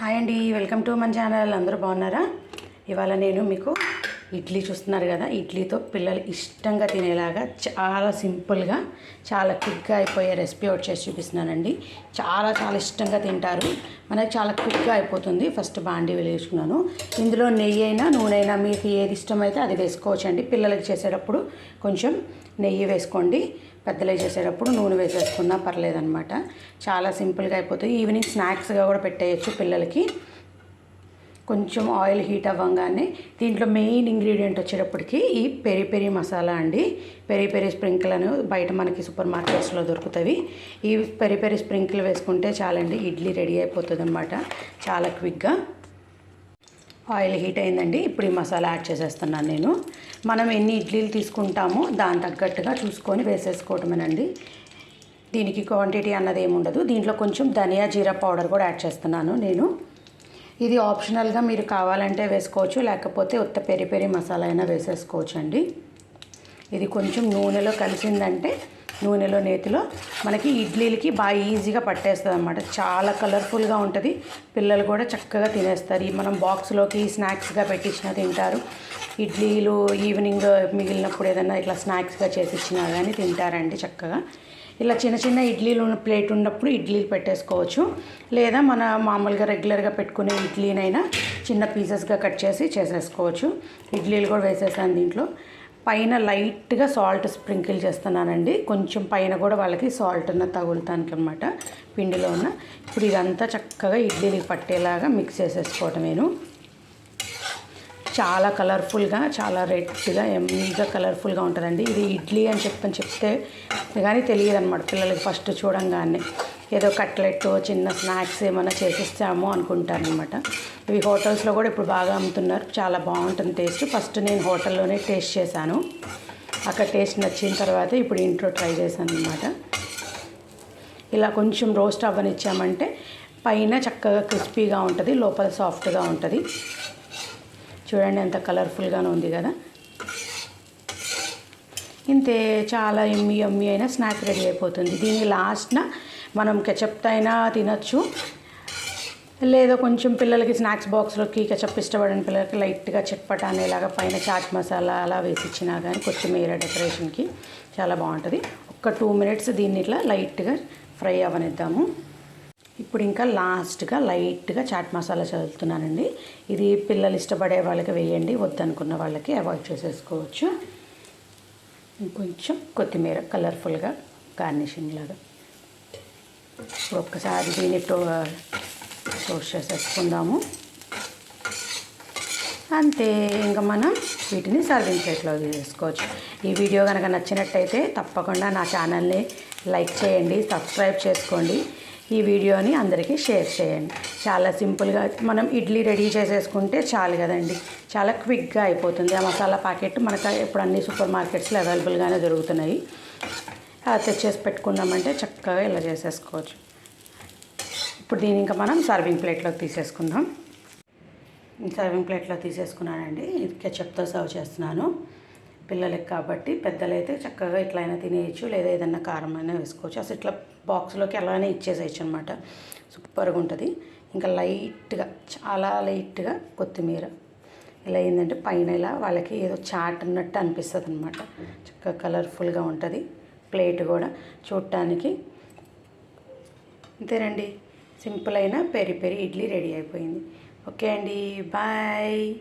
Hi అండి welcome to మన channel. అందరూ బాగున్నారా? ఇవాళ నేను మీకు ఇడ్లీ చూస్తున్నారు కదా ఇడ్లీతో పిల్లలు ఇష్టంగా తినేలాగా చాలా సింపుల్గా చాలా క్విక్గా అయిపోయే రెసిపీ ఒకటి చేసి చూపిస్తున్నానండి. చాలా చాలా ఇష్టంగా తింటారు. మనకి చాలా క్విక్గా అయిపోతుంది. ఫస్ట్ బాండీ వెలిగించుకున్నాను. ఇందులో నెయ్యి అయినా నూనె అయినా మీకు ఏది ఇష్టమైతే అది వేసుకోవచ్చండి. పిల్లలకి చేసేటప్పుడు కొంచెం నెయ్యి వేసుకోండి. పెద్దలు చేసేటప్పుడు నూనె వేసేసుకున్నా పర్లేదనమాట చాలా సింపుల్గా అయిపోతుంది ఈవినింగ్ స్నాక్స్గా కూడా పెట్టేయచ్చు పిల్లలకి. కొంచెం ఆయిల్ హీట్ అవ్వగానే దీంట్లో మెయిన్ ఇంగ్రీడియంట్ వచ్చేటప్పటికి ఈ పెరి పెరి మసాలా అండి. పెరి పెరి స్ప్రింకిల్ అని బయట మనకి సూపర్ మార్కెట్స్లో దొరుకుతాయి ఈ పెరి పెరి స్ప్రింకిల్ వేసుకుంటే చాలండి ఇడ్లీ రెడీ అయిపోతుంది అనమాట చాలా క్విక్గా ఆయిల్ హీట్ అయిందండి ఇప్పుడు ఈ మసాలా యాడ్ చేసేస్తున్నాను నేను. మనం ఎన్ని ఇడ్లీలు తీసుకుంటామో దాని తగ్గట్టుగా చూసుకొని వేసేసుకోవటమేనండి. దీనికి క్వాంటిటీ అన్నది ఏమి ఉండదు దీంట్లో కొంచెం ధనియా జీరా పౌడర్ కూడా యాడ్ చేస్తున్నాను నేను. ఇది ఆప్షనల్గా మీరు కావాలంటే వేసుకోవచ్చు లేకపోతే ఉత్త పెరి పెరి మసాలా అయినా వేసేసుకోవచ్చు అండి ఇది కొంచెం నూనెలో కలిసిందంటే నూనెలో నేతిలో మనకి ఇడ్లీలకి బాగా ఈజీగా పట్టేస్తుంది అనమాట చాలా కలర్ఫుల్గా ఉంటుంది. పిల్లలు కూడా చక్కగా తినేస్తారు. ఈ మనం బాక్స్లోకి స్నాక్స్గా పెట్టించినా తింటారు. ఇడ్లీలు ఈవినింగ్ మిగిలినప్పుడు ఏదైనా ఇట్లా స్నాక్స్గా చేసిచ్చినా కానీ తింటారండి చక్కగా. ఇలా చిన్న చిన్న ఇడ్లీలు ఉన్న ప్లేట్ ఉన్నప్పుడు ఇడ్లీలు పెట్టేసుకోవచ్చు. లేదా మన మామూలుగా రెగ్యులర్గా పెట్టుకునే ఇడ్లీనైనా చిన్న పీసెస్గా కట్ చేసి చేసేసుకోవచ్చు. ఇడ్లీలు కూడా వేసేసాను దీంట్లో. పైన లైట్గా సాల్ట్ స్ప్రింకిల్ చేస్తున్నానండి. కొంచెం పైన కూడా వాళ్ళకి సాల్ట్ ఉన్న తగులుతానికి అనమాట పిండిలో ఉన్న. ఇప్పుడు ఇదంతా చక్కగా ఇడ్లీకి పట్టేలాగా మిక్స్ చేసేసుకోవటం నేను. చాలా కలర్ఫుల్గా చాలా రెడ్గా ఎమ్మీగా కలర్ఫుల్గా ఉంటుందండి. ఇది ఇడ్లీ అని చెప్పని చెప్తే కానీ తెలియదు అనమాట పిల్లలకి ఫస్ట్ చూడంగానే. ఏదో కట్లెట్ చిన్న స్నాక్స్ ఏమైనా చేసిస్తాము అనుకుంటారనమాట ఇవి హోటల్స్లో కూడా ఇప్పుడు బాగా అమ్ముతున్నారు. చాలా బాగుంటుంది టేస్ట్. ఫస్ట్ నేను హోటల్లోనే టేస్ట్ చేశాను. అక్కడ టేస్ట్ నచ్చిన తర్వాత ఇప్పుడు ఇంట్లో ట్రై చేశాను అనమాట ఇలా కొంచెం రోస్ట్ అవ్వనిచ్చామంటే పైన చక్కగా క్రిస్పీగా ఉంటుంది లోపల సాఫ్ట్గా ఉంటుంది. చూడండి ఎంత కలర్ఫుల్గానే ఉంది కదా. ఇంతే చాలా ఎమ్మి ఎమ్మి అయినా స్నాక్ రెడీ అయిపోతుంది. దీని లాస్ట్న మనం కెచప్తో అయినా తినచ్చు. లేదా కొంచెం పిల్లలకి స్నాక్స్ బాక్స్లోకి కెచప్ ఇష్టపడని పిల్లలకి లైట్గా చట్పట అనేలాగా పైన చాట్ మసాలా అలా వేసి ఇచ్చినా కానీ కొత్తిమీర డెకరేషన్కి చాలా బాగుంటుంది. ఒక టూ మినిట్స్ దీన్ని ఇట్లా లైట్గా ఫ్రై అవ్వనిద్దాము ఇప్పుడు ఇంకా లాస్ట్గా లైట్గా చాట్ మసాలా చదువుతున్నానండి ఇది పిల్లలు ఇష్టపడే వాళ్ళకి వేయండి వద్దనుకున్న వాళ్ళకి అవాయిడ్ చేసేసుకోవచ్చు. ఇంకొంచెం కొత్తిమీర కలర్ఫుల్గా గార్నిషింగ్ లాగా. ఒక్కసారి దీన్ని టో టోస్ట్ చేసేసుకుందాము. అంతే ఇంకా మనం వీటిని సర్వింగ్ ప్లేట్లో తీసుకోవచ్చు ఈ వీడియో కనుక నచ్చినట్టయితే తప్పకుండా నా ఛానల్ని లైక్ చేయండి సబ్స్క్రైబ్ చేసుకోండి. ఈ వీడియోని అందరికీ షేర్ చేయండి. చాలా సింపుల్గా మనం ఇడ్లీ రెడీ చేసేసుకుంటే చాలు కదండి. చాలా క్విక్గా అయిపోతుంది. ఆ మసాలా ప్యాకెట్ మనకు ఇప్పుడు అన్ని సూపర్ మార్కెట్స్లో అవైలబుల్గానే దొరుకుతున్నాయి. అలా తెచ్చేసి పెట్టుకున్నామంటే చక్కగా ఇలా చేసేసుకోవచ్చు. ఇప్పుడు దీని ఇంకా మనం సర్వింగ్ ప్లేట్లోకి తీసేసుకుందాం. సర్వింగ్ ప్లేట్లో తీసేసుకున్నానండి. ఇది కెచప్తో సర్వ్ చేస్తున్నాను. పిల్లలకి కాబట్టి పెద్దలైతే చక్కగా ఇట్లయినా తినేయచ్చు లేదా ఏదైనా కారం అయినా వేసుకోవచ్చు. అసలు ఇట్లా బాక్స్లోకి అలానే ఇచ్చేసేయచ్చు అనమాట సూపర్గా ఉంటుంది. ఇంకా లైట్గా చాలా లైట్గా కొత్తిమీర. ఇలా ఏంటంటే పైన ఇలా వాళ్ళకి ఏదో చాట్ అన్నట్టు అనిపిస్తుంది అనమాట చక్కగా కలర్ఫుల్గా ఉంటుంది. ప్లేట్ కూడా చూడటానికి అంతేనండి. సింపుల్ అయిన పెరి పెరి ఇడ్లీ రెడీ అయిపోయింది. ఓకే అండి. బాయ్.